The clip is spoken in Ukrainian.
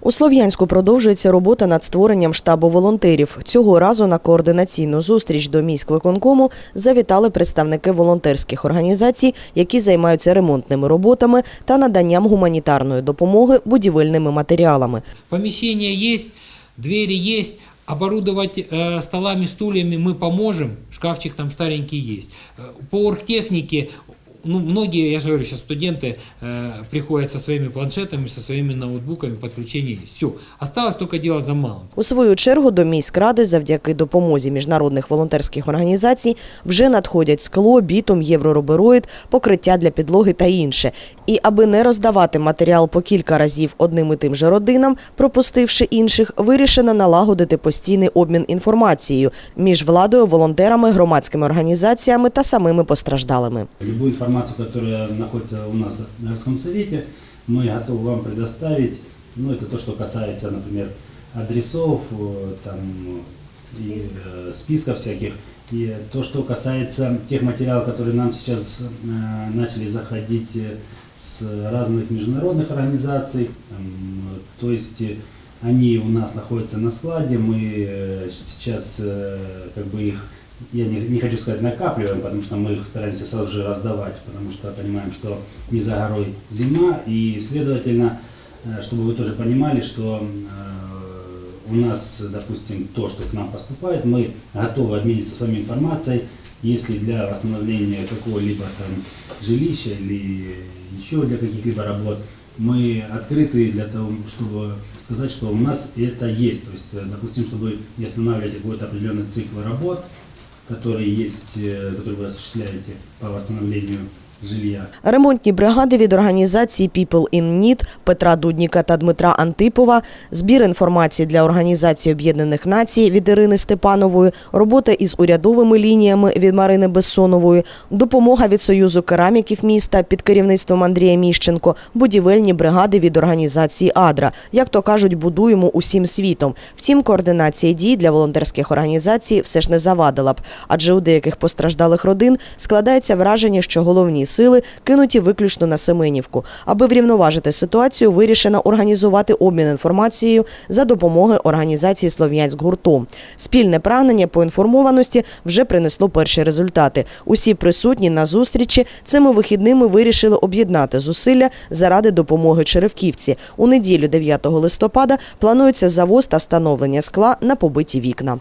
У Слов'янську продовжується робота над створенням штабу волонтерів. Цього разу на координаційну зустріч до міськвиконкому завітали представники волонтерських організацій, які займаються ремонтними роботами та наданням гуманітарної допомоги будівельними матеріалами. Помещение есть, двери есть, оборудовать э, столами, стульями мы поможем, шкафчик там старенький есть. Э, По оргтехнике, ну, многие, я же говорю, сейчас студенты э, приходят со своими планшетами, со своими ноутбуками, подключение есть. Все, осталось только делать за малым. У свою чергу до міськради завдяки допомозі міжнародних волонтерських організацій вже надходять скло, бітум, євроробероїд, покриття для підлоги та інше. І аби не роздавати матеріал по кілька разів одним і тим же родинам, пропустивши інших, вирішено налагодити постійний обмін інформацією між владою, волонтерами, громадськими організаціями та самими постраждалими. Любую информацию, которая находится у нас на городском совете, мы готовы вам предоставить. Ну, это то, что касается, например, адресов, э, там, и, э, списков всяких. И то, что касается тех материалов, которые нам сейчас э, начали заходить э, с разных международных организаций, там, э, то есть они у нас находятся на складе, мы сейчас э, как бы их я не, не хочу сказать накапливаем, потому что мы их стараемся сразу же раздавать, потому что понимаем, что не за горой зима, и следовательно, э, чтобы вы тоже понимали, что э, у нас, допустим, то, что к нам поступает, мы готовы обмениться с вами информацией, если для восстановления какого-либо там жилища или еще для каких-либо работ, мы открыты для того, чтобы сказать, что у нас это есть. То есть, э, допустим, чтобы не останавливать какой-то определенный цикл работ, которые есть, э, которые вы осуществляете по восстановлению жилья. Ремонтні бригади від організації People in Need Петра Дудніка та Дмитра Антипова, збір інформації для Організації Об'єднаних Націй від Ірини Степанової, робота із урядовими лініями від Марини Бессонової, допомога від Союзу кераміків міста під керівництвом Андрія Міщенко, будівельні бригади від організації Адра. Як то кажуть, будуємо усім світом. Втім, координація дій для волонтерських організацій все ж не завадила б, адже у деяких постраждалих родин складається враження, що головні сили кинуті виключно на Семенівку. Аби врівноважити ситуацію, вирішено організувати обмін інформацією за допомогою організації Слов'янськ гуртом. Спільне прагнення по інформованості вже принесло перші результати. Усі присутні на зустрічі цими вихідними вирішили об'єднати зусилля заради допомоги Черевківці. У неділю 9 листопада планується завоз та встановлення скла на побиті вікна.